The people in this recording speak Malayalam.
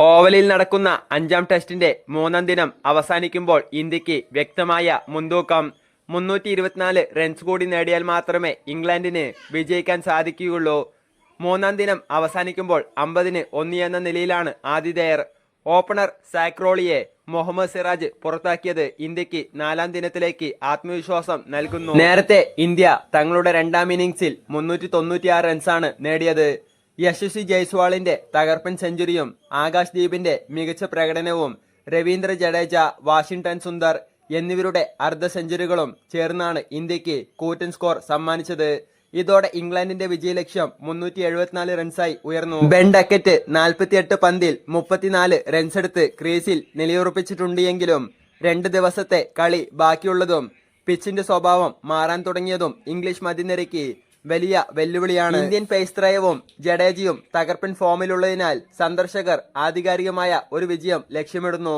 ഓവലിൽ നടക്കുന്ന അഞ്ചാം ടെസ്റ്റിന്റെ മൂന്നാം ദിനം അവസാനിക്കുമ്പോൾ ഇന്ത്യയ്ക്ക് വ്യക്തമായ മുൻതൂക്കം. മുന്നൂറ്റി ഇരുപത്തിനാല് റൺസ് കൂടി നേടിയാൽ മാത്രമേ ഇംഗ്ലണ്ടിന് വിജയിക്കാൻ സാധിക്കുകയുള്ളൂ. മൂന്നാം ദിനം അവസാനിക്കുമ്പോൾ അമ്പതിന് ഒന്ന് എന്ന നിലയിലാണ് ആതിഥേയർ. ഓപ്പണർ സാക്രോളിയെ മുഹമ്മദ് സിറാജ് പുറത്താക്കിയത് ഇന്ത്യയ്ക്ക് നാലാം ദിനത്തിലേക്ക് ആത്മവിശ്വാസം നൽകുന്നു. നേരത്തെ ഇന്ത്യ തങ്ങളുടെ രണ്ടാം ഇന്നിംഗ്സിൽ മുന്നൂറ്റി തൊണ്ണൂറ്റിയാറ് റൺസാണ് നേടിയത്. യശസ്വി ജയ്സ്വാളിന്റെ തകർപ്പൻ സെഞ്ചുറിയും ആകാശ് ദീപിന്റെ മികച്ച പ്രകടനവും രവീന്ദ്ര ജഡേജ വാഷിംഗ്ടൺ സുന്ദർ എന്നിവരുടെ അർദ്ധ സെഞ്ചുറികളും ചേർന്നാണ് ഇന്ത്യയ്ക്ക് കൂറ്റൻ സ്കോർ സമ്മാനിച്ചത്. ഇതോടെ ഇംഗ്ലണ്ടിന്റെ വിജയലക്ഷ്യം മുന്നൂറ്റി എഴുപത്തിനാല് റൺസായി ഉയർന്നു. ബെൻ ഡക്കറ്റ് നാൽപ്പത്തിയെട്ട് പന്തിൽ മുപ്പത്തിനാല് റൺസെടുത്ത് ക്രീസിൽ നിലയുറപ്പിച്ചിട്ടുണ്ട് എങ്കിലും രണ്ട് ദിവസത്തെ കളി ബാക്കിയുള്ളതും പിച്ചിന്റെ സ്വഭാവം മാറാൻ തുടങ്ങിയതും ഇംഗ്ലീഷ് മധ്യനിരയ്ക്ക് വലിയ വെല്ലുവിളിയാണ് ഇന്ത്യൻ പേസ് ത്രയവും ജഡേജയും തകർപ്പൻ ഫോമിലുള്ളതിനാൽ സന്ദർശകർ ആധികാരികമായ ഒരു വിജയം ലക്ഷ്യമിടുന്നു.